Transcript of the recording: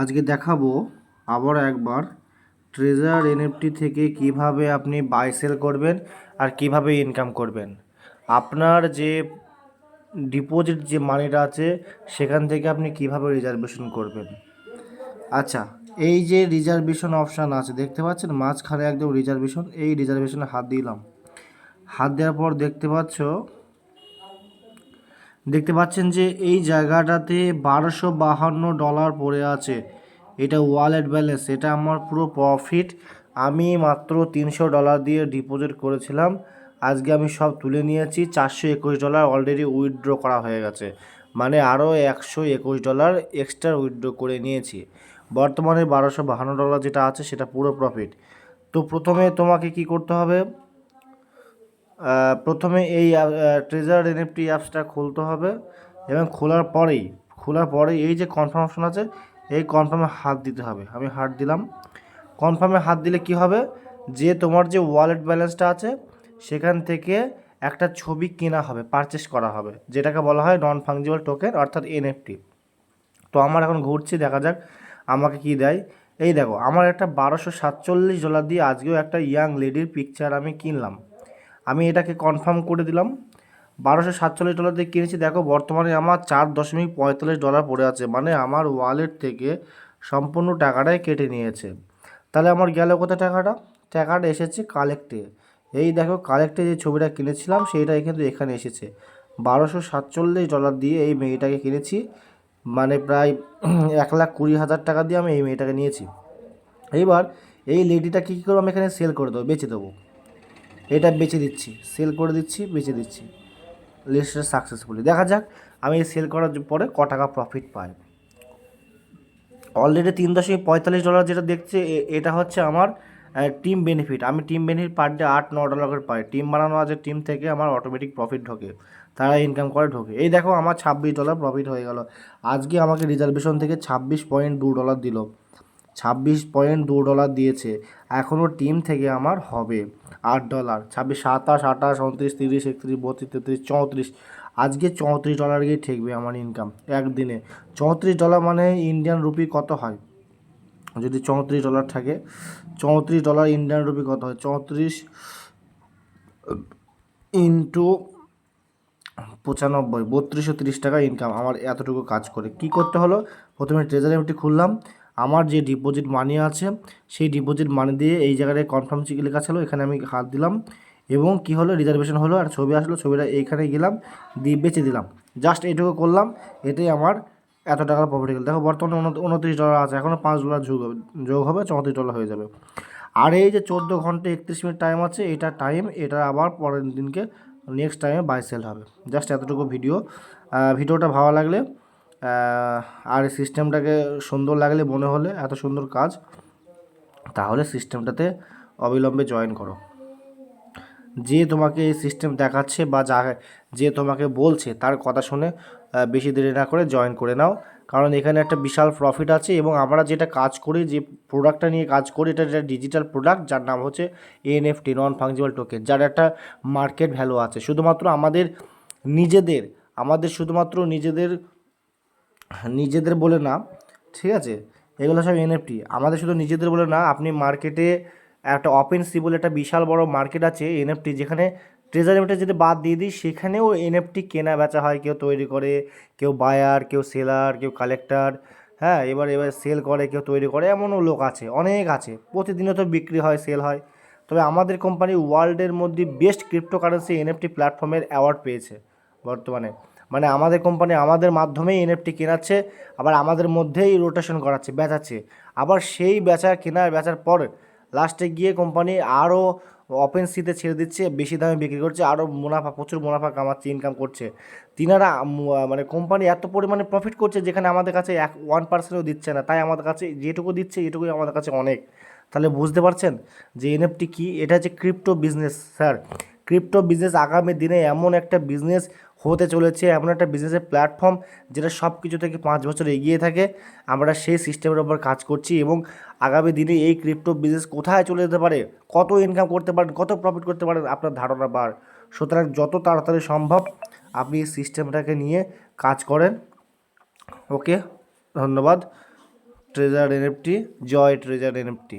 আজকে দেখাবো আবার একবার ট্রেজার এনএফটি থেকে কীভাবে আপনি বাই সেল করবেন আর কীভাবে ইনকাম করবেন। আপনার যে ডিপোজিট যে মানিটা আছে, সেখান থেকে আপনি কীভাবে রিজার্ভেশন করবেন। আচ্ছা এই যে রিজার্ভেশন অপশান আছে, দেখতে পাচ্ছেন? মাঝখানে একদম রিজার্ভেশন এই রিজার্ভেশনে হাত দিলাম। হাত দেওয়ার পর দেখতে পাচ্ছ দেখতে পাচ্ছেন যে এই জায়গাটাতে বারোশো বাহান্ন ডলার পড়ে আছে। এটা ওয়ালেট ব্যালেন্স, এটা আমার পুরো প্রফিট। আমি মাত্র তিনশো ডলার দিয়ে ডিপোজিট করেছিলাম। আজকে আমি সব তুলে নিয়েছি, চারশো একুশ ডলার অলরেডি উইথড্র করা হয়ে গেছে। মানে আরও একশো একুশ ডলার এক্সট্রা উইথড্র করে নিয়েছি। বর্তমানে বারোশো বাহান্ন ডলার যেটা আছে সেটা পুরো প্রফিট। তো প্রথমে তোমাকে কি করতে হবে? প্রথমে এই ট্রেজার এনএফটি অ্যাপসটা খুলতে হবে এবং খোলার পরেই খোলার পরেই এই যে কনফার্ম অপশন আছে, এই কনফার্মে হাত দিতে হবে। আমি হাত দিলাম। কনফার্মে হাত দিলে কি হবে? যে তোমার যে ওয়ালেট ব্যালেন্সটা আছে, সেখান থেকে একটা ছবি কেনা হবে পারচেস করা হবে, যেটাকে বলা হয় নন ফাংজিবল টোকেন অর্থাৎ এনএফটি তো আমার এখন ঘুরছি, দেখা যাক আমাকে কি দেয়। এই দেখো, আমার একটা বারোশো সাতচল্লিশ ডলার দিয়ে আজকেও একটা ইয়াং লেডির পিকচার আমি কিনলাম। আমি এটাকে কনফার্ম করে দিলাম। বারোশো সাতচল্লিশ ডলার দিয়ে কিনেছি। দেখো, বর্তমানে আমার চার দশমিক পঁয়তাল্লিশ ডলার পড়ে আছে। মানে আমার ওয়ালেট থেকে সম্পূর্ণ টাকাটাই কেটে নিয়েছে। তাহলে আমার গেল কোথায় টাকাটা? টাকাটা এসেছে কালেক্টে এই দেখো কালেক্টে যে ছবিটা কিনেছিলাম সেইটা কিন্তু এখানে এসেছে। বারোশো সাতচল্লিশ ডলার দিয়ে এই মেয়েটাকে কিনেছি। মানে প্রায় এক লাখ কুড়ি হাজার টাকা দিয়ে আমি এই মেয়েটাকে নিয়েছি। এইবার এই লেডিটা কী কী করব? আমি এখানে সেল করে দেবো, বেচে দেবো। এটা বেচে দিচ্ছি সেল করে দিচ্ছি বেচে দিচ্ছি। লিস্টটা সাকসেসফুলি দেখা যাক, আমি সেল করার পরে ক টাকা প্রফিট পাই। অলরেডি তিন দশমিক পঁয়তাল্লিশ ডলার যেটা দেখছে এটা হচ্ছে আমার টিম বেনিফিট আমি টিম বেনিফিট পার ডে আট, ন ডলার করে পাই। টিম বানানো আছে টিম থেকে আমার অটোমেটিক প্রফিট ঢোকে। তারা ইনকাম করে, ঢোকে। এই দেখো, আমার ছাব্বিশ ডলার প্রফিট হয়ে গেল। আজকে আমাকে রিজার্ভেশন থেকে ছাব্বিশ পয়েন্ট দু ডলার দিল। ছাব্বিশ পয়েন্ট দু ডলার দিয়েছে। এখনও টিম থেকে আমার হবে আট ডলার। ছাব্বিশ, সাতাশ, আঠাশ, উনত্রিশ, তিরিশ, একত্রিশ, বত্রিশ, তেত্রিশ, চৌত্রিশ। আজকে চৌত্রিশ ডলার গিয়ে ঠেকবে আমার ইনকাম একদিনে। চৌত্রিশ ডলার মানে ইন্ডিয়ান রুপি কত হয়? যদি চৌত্রিশ ডলার থাকে, চৌত্রিশ ডলার ইন্ডিয়ান রুপি কত হয়? চৌত্রিশ ইন্টু পঁচানব্বই, বত্রিশশো তিরিশ টাকা ইনকাম আমার এতটুকু কাজ করে। কি করতে হলো? প্রথমে ট্রেজারি এমটি খুললাম। আমার যে ডিপোজিট মানি আছে, সেই ডিপোজিট মানি দিয়ে এই জায়গাটায় কনফার্ম চিক লেখা ছিল, এখানে আমি হাত দিলাম এবং কি হলো? রিজার্ভেশন হলো আর ছবি আসলো, ছবিটা এইখানে গেলাম, দিয়ে বেচে দিলাম। জাস্ট এইটুকু করলাম এতেই আমার এত টাকার প্রফিট গেল। দেখো, বর্তমানে উনত- উনত্রিশ ডলার আছে এখনও পাঁচ ডলার যোগ হবে যোগ হবে, চৌত্রিশ ডলার হয়ে যাবে। আর এই যে চোদ্দ ঘণ্টা একত্রিশ মিনিট টাইম আছে, এটা টাইম এটা আবার পরের দিনকে নেক্সট টাইমে বাই সেল হবে। জাস্ট এতটুকু ভিডিও ভিডিওটা ভালো লাগলে আর সিস্টেমটাকে সুন্দর লাগলে মনে হলে, এত সুন্দর কাজ, তাহলে সিস্টেমটাতে অবিলম্বে জয়েন করো। যে তোমাকে এই সিস্টেম দেখাচ্ছে বা যা, যে তোমাকে বলছে, তার কথা শুনে বেশি দেরি না করে জয়েন করে নাও। কারণ এখানে একটা বিশাল প্রফিট আছে এবং আমরা যেটা কাজ করি, যে প্রোডাক্টটা নিয়ে কাজ করি, এটা একটা ডিজিটাল প্রোডাক্ট যার নাম হচ্ছে এনএফটি নন ফাংজিবল টোকেন যার একটা মার্কেট ভ্যালু আছে। শুধুমাত্র আমাদের নিজেদের, আমাদের শুধুমাত্র নিজেদের নিজেদের বলে না, ঠিক আছে? এগুলো সব এনএফটি আমাদের শুধু নিজেদের বলে না, আপনি মার্কেটে একটা ওপেন সি বলে একটা বিশাল বড় মার্কেট আছে এনএফটি যেখানে ট্রেজার এমটা যদি বাদ দিয়ে দিই, সেখানেও এনএফটি কেনা বেচা হয়, কেউ তৈরি করে, কেউ বায়ার কেউ সেলার কেউ কালেক্টর হ্যাঁ? এবার এবার সেল করে, কেউ তৈরি করে, এমনও লোক আছে, অনেক আছে। প্রতিদিনও তো বিক্রি হয় সেল হয়। তবে আমাদের কোম্পানি ওয়ার্ল্ডের মধ্যে বেস্ট ক্রিপ্টোকারেন্সি এনএফটি প্ল্যাটফর্মের অ্যাওয়ার্ড পেয়েছে বর্তমানে। মানে আমাদের কোম্পানি আমাদের মাধ্যমেই এনএফটি কেনাচ্ছে, আবার আমাদের মধ্যেই রোটেশন করাচ্ছে, বেচাচ্ছে। আবার সেই বেচা কেনা, বেচার পর লাস্টে গিয়ে কোম্পানি আরও ওপেন সিতে ছেড়ে দিচ্ছে, বেশি দামে বিক্রি করছে আরও মুনাফা, প্রচুর মুনাফা কামাচ্ছে ইনকাম করছে। তিনারা মানে কোম্পানি এত পরিমাণে প্রফিট করছে যেখানে আমাদের কাছে এক ওয়ান পার্সেন্টও দিচ্ছে না। তাই আমাদের কাছে যেটুকু দিচ্ছে, এটুকুই আমাদের কাছে অনেক। তাহলে বুঝতে পারছেন যে এনএফটি কী? এটা হচ্ছে crypto business sir crypto business আগামী দিনে এমন একটা বিজনেস হতে চলেছে। এমন একটা বিজনেসের প্ল্যাটফর্ম যেটা সব কিছু থেকে পাঁচ বছর এগিয়ে থাকে। আমরা সেই সিস্টেমের ওপর কাজ করছি এবং আগামী দিনে এই ক্রিপ্টো বিজনেস কোথায় চলে যেতে পারে, কত ইনকাম করতে পারেন, কত প্রফিট করতে পারেন, আপনার ধারণা বার। সুতরাং যত তাড়াতাড়ি সম্ভব আপনি এই সিস্টেমটাকে নিয়ে কাজ করেন। ওকে ধন্যবাদ। ট্রেজার এনএফটি জয় ট্রেজার এনএফটি